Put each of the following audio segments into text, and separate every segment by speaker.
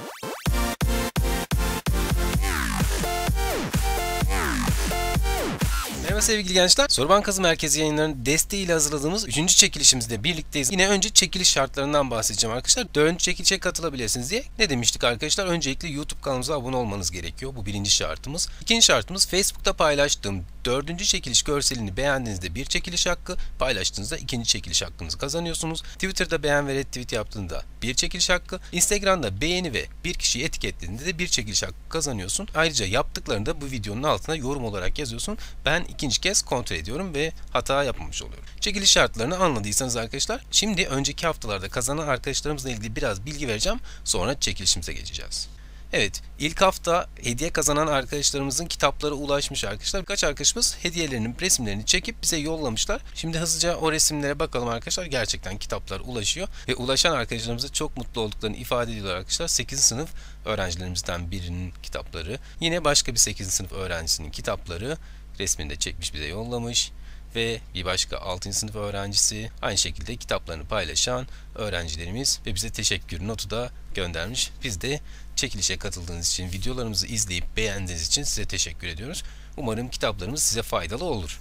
Speaker 1: you Merhaba sevgili gençler. Soru Bankası Merkezi yayınlarının desteğiyle hazırladığımız 3. çekilişimizde birlikteyiz. Yine önce çekiliş şartlarından bahsedeceğim arkadaşlar. 4. çekilişe katılabilirsiniz diye. Ne demiştik arkadaşlar? Öncelikle YouTube kanalımıza abone olmanız gerekiyor. Bu birinci şartımız. İkinci şartımız Facebook'ta paylaştığım 4. çekiliş görselini beğendiğinizde bir çekiliş hakkı, paylaştığınızda ikinci çekiliş hakkınızı kazanıyorsunuz. Twitter'da beğen ve retweet yaptığında bir çekiliş hakkı, Instagram'da beğeni ve bir kişiyi etiketlediğinde de bir çekiliş hakkı kazanıyorsun. Ayrıca yaptıklarını da bu videonun altına yorum olarak yazıyorsun. Ben ikinci kez kontrol ediyorum ve hata yapmamış oluyorum. Çekiliş şartlarını anladıysanız arkadaşlar, şimdi önceki haftalarda kazanan arkadaşlarımızla ilgili biraz bilgi vereceğim. Sonra çekilişimize geçeceğiz. Evet, ilk hafta hediye kazanan arkadaşlarımızın kitapları ulaşmış arkadaşlar. Birkaç arkadaşımız hediyelerinin resimlerini çekip bize yollamışlar. Şimdi hızlıca o resimlere bakalım arkadaşlar. Gerçekten kitaplar ulaşıyor ve ulaşan arkadaşlarımıza çok mutlu olduklarını ifade ediyorlar arkadaşlar. 8. sınıf öğrencilerimizden birinin kitapları, yine başka bir 8. sınıf öğrencisinin kitapları resmini de çekmiş bize yollamış ve bir başka 6. sınıf öğrencisi aynı şekilde kitaplarını paylaşan öğrencilerimiz ve bize teşekkür notu da göndermiş. Biz de çekilişe katıldığınız için, videolarımızı izleyip beğendiğiniz için size teşekkür ediyoruz. Umarım kitaplarımız size faydalı olur.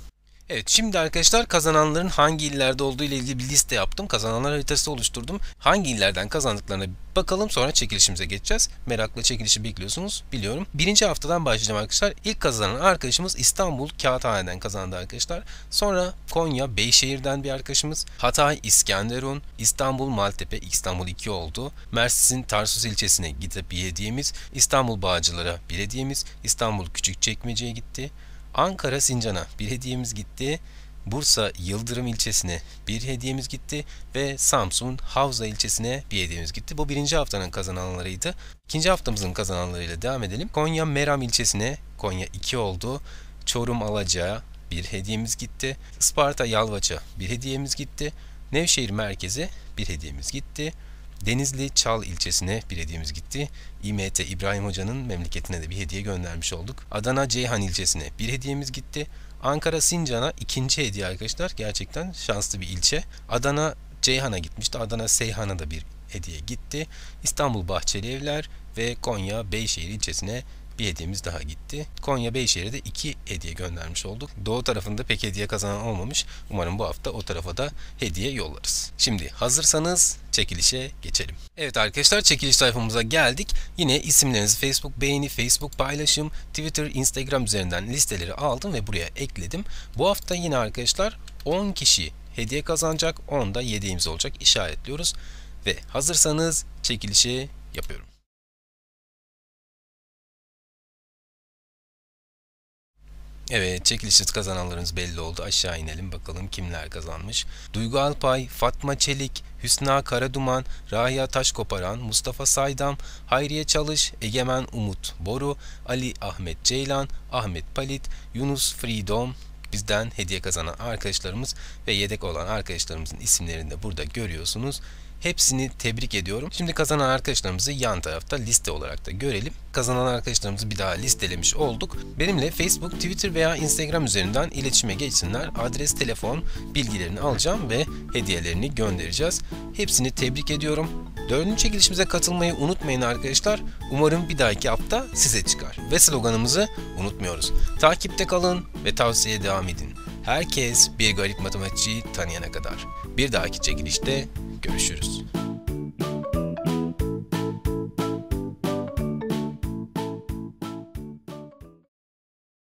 Speaker 1: Evet şimdi arkadaşlar kazananların hangi illerde olduğu ile ilgili bir liste yaptım. Kazananlar haritası oluşturdum. Hangi illerden kazandıklarına bakalım sonra çekilişimize geçeceğiz. Merakla çekilişi bekliyorsunuz biliyorum. Birinci haftadan başlayacağım arkadaşlar. İlk kazanan arkadaşımız İstanbul Kağıthane'den kazandı arkadaşlar. Sonra Konya Beyşehir'den bir arkadaşımız. Hatay İskenderun, İstanbul Maltepe İstanbul 2 oldu. Mersin Tarsus ilçesine gidip bir hediyemiz. İstanbul Bağcılar'a bir hediyemiz. İstanbul Küçükçekmece'ye gitti. Ankara Sincan'a bir hediyemiz gitti. Bursa Yıldırım ilçesine bir hediyemiz gitti ve Samsun Havza ilçesine bir hediyemiz gitti. Bu birinci haftanın kazananlarıydı. İkinci haftamızın kazananlarıyla devam edelim. Konya Meram ilçesine Konya 2 oldu. Çorum Alaca bir hediyemiz gitti. Isparta Yalvaç'a bir hediyemiz gitti. Nevşehir merkeze bir hediyemiz gitti. Denizli Çal ilçesine bir hediyemiz gitti. İMT İbrahim Hoca'nın memleketine de bir hediye göndermiş olduk. Adana Ceyhan ilçesine bir hediyemiz gitti. Ankara Sincan'a ikinci hediye arkadaşlar. Gerçekten şanslı bir ilçe. Adana Ceyhan'a gitmişti. Adana Seyhan'a da bir hediye gitti. İstanbul Bahçeli Evler ve Konya Beyşehir ilçesine bir hediyemiz daha gitti. Konya Beyşehir'e de iki hediye göndermiş olduk. Doğu tarafında pek hediye kazanan olmamış. Umarım bu hafta o tarafa da hediye yollarız. Şimdi hazırsanız çekilişe geçelim. Evet arkadaşlar çekiliş sayfamıza geldik. Yine isimlerinizi Facebook beğeni, Facebook paylaşım, Twitter, Instagram üzerinden listeleri aldım ve buraya ekledim. Bu hafta yine arkadaşlar 10 kişi hediye kazanacak. 10 da hediyemiz olacak. İşaretliyoruz. Ve hazırsanız çekilişi yapıyorum. Evet çekilişsiz kazananlarımız belli oldu. Aşağı inelim bakalım kimler kazanmış. Duygu Alpay, Fatma Çelik, Hüsna Karaduman, Rahia Taşkoparan, Mustafa Saydam, Hayriye Çalış, Egemen Umut Boru, Ali Ahmet Ceylan, Ahmet Palit, Yunus Freedom, bizden hediye kazanan arkadaşlarımız ve yedek olan arkadaşlarımızın isimlerini de burada görüyorsunuz. Hepsini tebrik ediyorum. Şimdi kazanan arkadaşlarımızı yan tarafta liste olarak da görelim. Kazanan arkadaşlarımızı bir daha listelemiş olduk. Benimle Facebook, Twitter veya Instagram üzerinden iletişime geçsinler. Adres, telefon bilgilerini alacağım ve hediyelerini göndereceğiz. Hepsini tebrik ediyorum. Dördüncü çekilişimize katılmayı unutmayın arkadaşlar. Umarım bir dahaki hafta size çıkar. Ve sloganımızı unutmuyoruz. Takipte kalın ve tavsiyeye devam edin. Herkes bir garip matematikçiyi tanıyana kadar. Bir dahaki çekilişte görüşürüz.